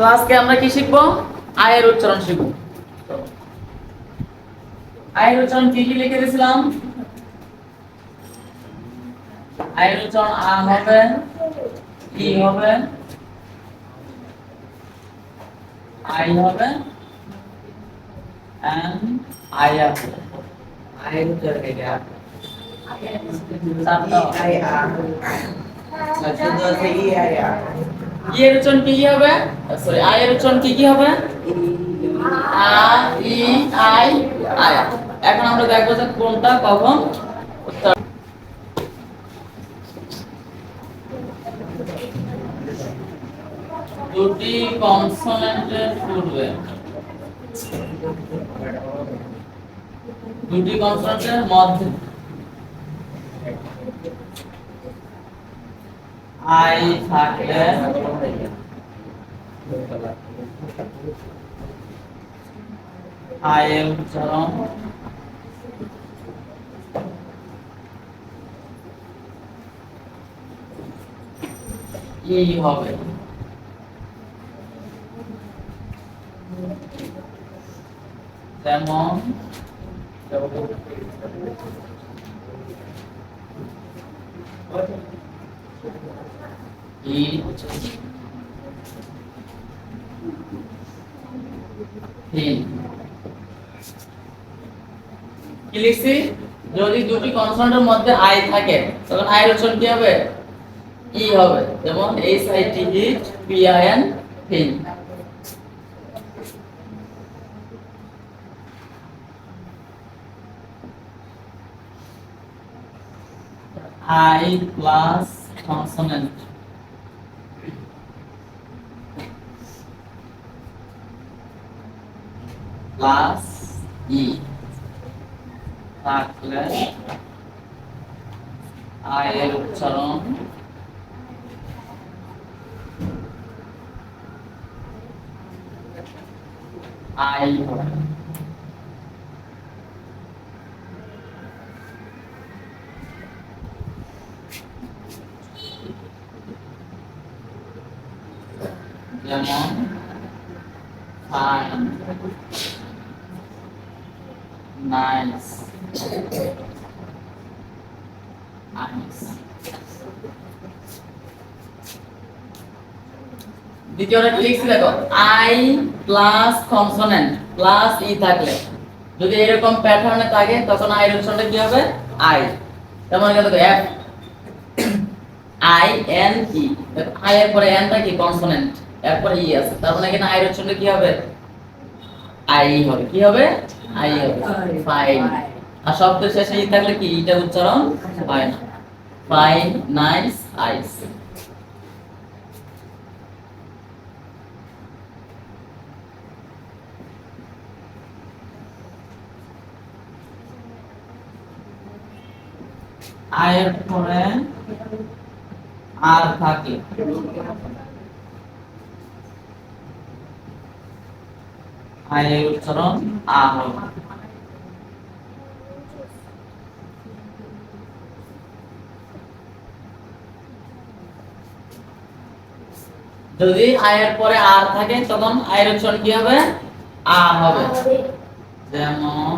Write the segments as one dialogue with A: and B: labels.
A: তো আজকে আমরা কি শিখব? আয়ের উচ্চারণ শিখব। আয়ের উচ্চারণ কি কি লিখে দিয়েছিলাম? আয়ের উচ্চারণ আ হবে ই হবে আই হবে এন্ড আয়া হবে
B: আয়ের উচ্চারণ এটা আই আছে আই আ।
A: এর উচ্চারণ কি কি হবে? সরি আই এর উচ্চারণ কি কি হবে? আ, ই, আই, আয়া। এখন আমরা দেখব যে কোনটা কখন উচ্চারণ দুটি কনসোনেন্টের পূর্বে দুটি কনসোনেন্টের মধ্যে। আই থাকলে আয়ের উচ্চারণ ই হবে? যেমন ই কি লিখছি যদি দুটি কনসোনেন্টের মধ্যে আই থাকে তখন আই এর কি হবে ই হবে যেমন H I T hit P I N thin I plus consonant plus E থাকলে আয়ের উচ্চারণ আই হবে যেমন দ্বিতীয়টা লিখছি দেখো? I plus consonant plus E থাকলে। যদি এরকম প্যাটার্নে থাকে, তখন আই এর কি হবে? আই যেমন এখানে দেখো F I N E I এর পরে এনটা কি? কনসোনেন্ট এরপরে ই আছে তার মানে এখানে আই এর উচ্চারণটা কি হবে? আই হবে কি হবে? আই হবে ফাইন আর শব্দের শেষে ই থাকলে কি? এটা উচ্চারণ? হয় না ফাইন নাইস আইস আয়ের পরে আর থাকে। আয়ের উচ্চারণ আ যদি আয়ের পরে আর থাকে, তখন আয়ের উচ্চারণ কি হবে? আ হবে। যেমন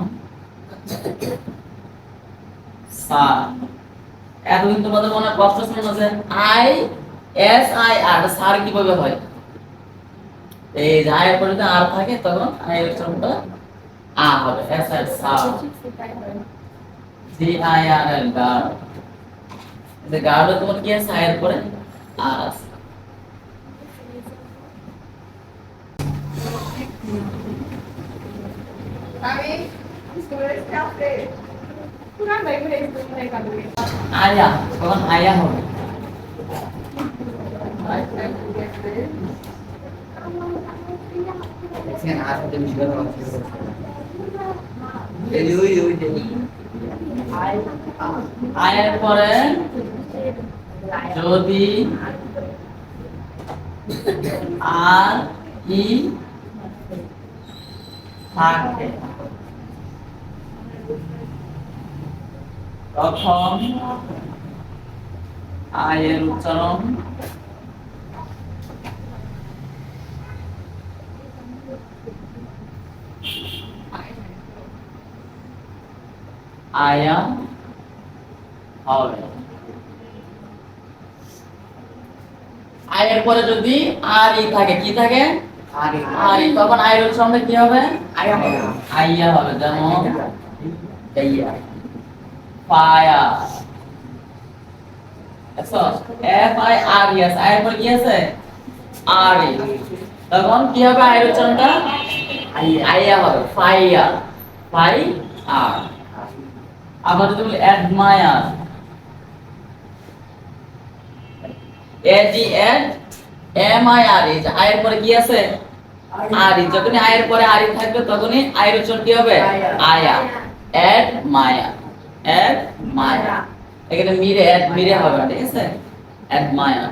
A: এতদিন তোমাদের মনে প্রশ্ন ছিল না I, S, I, R, sir কীভাবে হয়? এই যে আয়ের পরে যদি আর থাকে তখন আয়ের উচ্চারণটা আ হবে এস আই সা C I R L guard যে গার্ড তোমার কি আছে আয়ের পরে আর আছে
C: Kami, students cafe. Kurang baik boleh student kami.
A: আয়া তখন আয়া হবে
B: এখানে আর সাথে মিশে গেল এই যে ওই ওই
A: আয়ের পরে যদি আর ই থাকে? তখন আয়ের উচ্চারণ আয়া হবে। আয়ের পরে যদি আর ই থাকে কি থাকে?
B: আরে
A: ই তখন আয়ের উচ্চারণটা কি হবে? আইয়া হবে। যেমন এফ আই আর এস আয়ের পরে কি আছে? আর ই তখন কি হবে আয়ের উচ্চারণটা আইয়া হবে। ফাইয়ার ফাই আর আবার যদি বলি admire AG ad M I R E আয়ের পরে কি আছে? আর। ই যখনই আয়ের পরে আর থাকবে তখনই আয়ের উচ্চারণ কি হবে? আয়া। এড মায়া এড মায়া এখানে মিরে এড মিরে হবে ঠিক আছে? এড মায়া